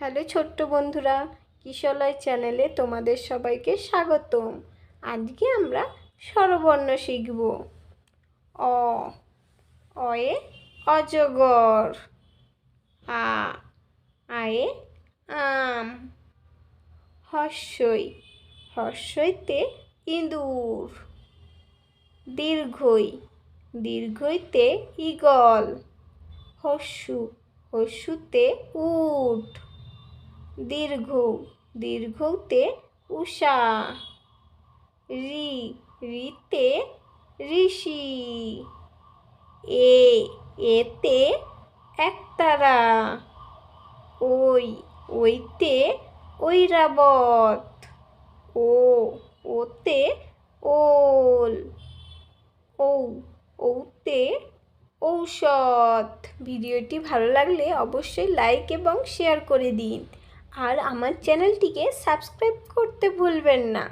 Hello ছোট্ট বন্ধুরা, কিশলয় চ্যানেলে তোমাদের সবাইকে স্বাগতম। আজকে আমরা স্বরবর্ণ শিখব। অ, অয়ে অজগর, আ, আয়ে আম, হর্ষই, হর্ষইতে ইঁদুর, দীর্ঘই, দীর্ঘইতে ঈগল হস্যু হস্যুতে উট। দীর্ঘ, দীর্ঘতে উষা, রি, রিতে ঋষি, এ, এতে একতারা, ওই, ওইতে ঐরাবত, ও, ওতে ওল, ঔ, ঔতে ঔষধ। ভিডিওটি ভালো লাগলে অবশ্যই লাইক এবং শেয়ার করে দিন। আর আমার চ্যানেলটিকে সাবস্ক্রাইব করতে ভুলবেন না।